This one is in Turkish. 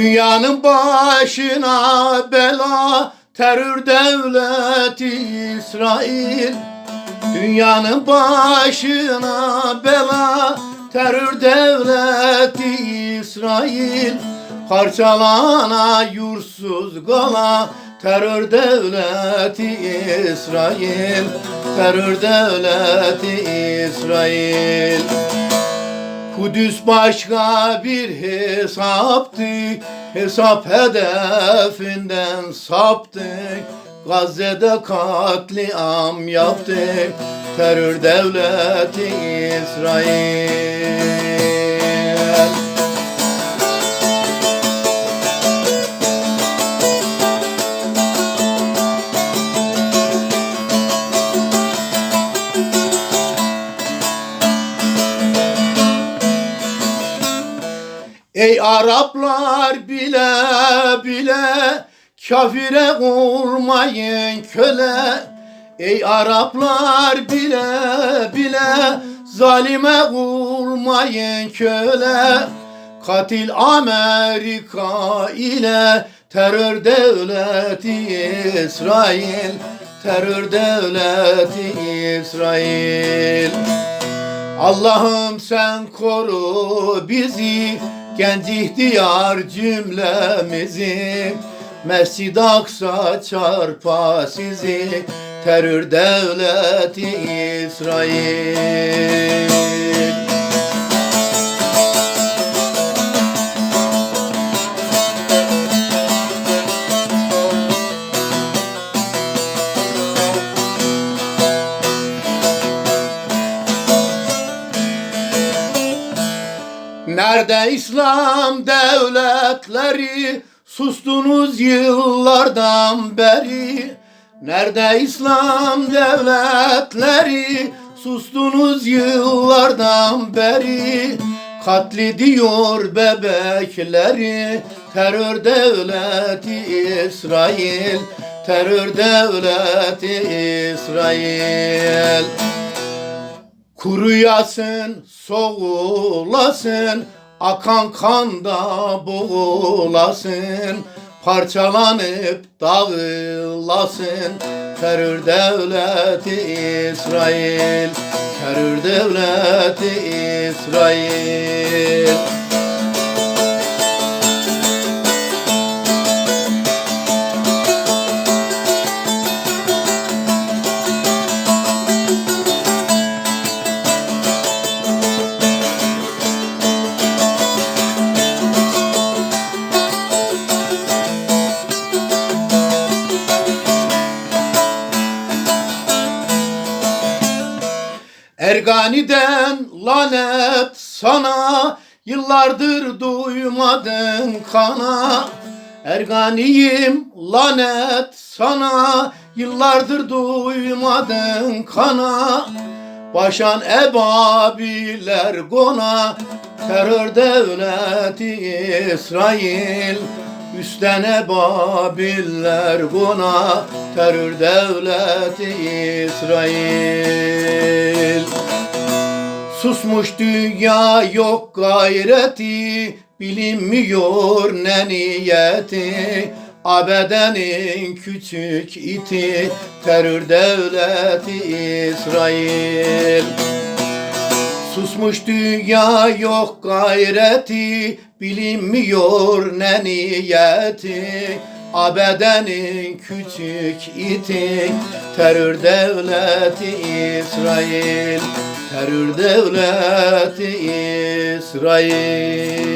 Dünyanın başına bela terör devleti İsrail. Dünyanın başına bela terör devleti İsrail. Parçalana yursuz gala terör devleti İsrail. Terör devleti İsrail Kudüs başka bir hesaptı Hesap hedefinden saptı Gazze'de katliam yaptı Terör devleti İsrail Ey Araplar bile bile kafire vurmayın köle. Ey Araplar bile bile zalime vurmayın köle. Katil Amerika ile terör devleti İsrail Terör devleti İsrail. Allah'ım sen koru bizi genç ihtiyar cümlemizi Mescid-i Aksa çarpa sizi terör devleti İsrail Nerede İslam devletleri sustunuz yıllardan beri. Nerede İslam devletleri sustunuz yıllardan beri? Katlediyor bebekleri terör devleti İsrail Terör devleti İsrail. Kuruyasın, soğulasın, akan kanda boğulasın, parçalanıp dağılasın. Terör devleti İsrail, terör devleti İsrail. Ergani'den lanet sana Yıllardır duymadın kana. Erganiyim lanet sana Yıllardır duymadın kana. Başan ebabiler gona Terör devleti İsrail. Üstten ebabiller gona Terör devleti İsrail Susmuş dünya yok gayreti Bilinmiyor ne niyeti. Abedenin küçük iti Terör devleti İsrail. Susmuş dünya yok gayreti Bilinmiyor ne niyeti. Abedenin küçük iti Terör devleti İsrail Terör devleti İsrail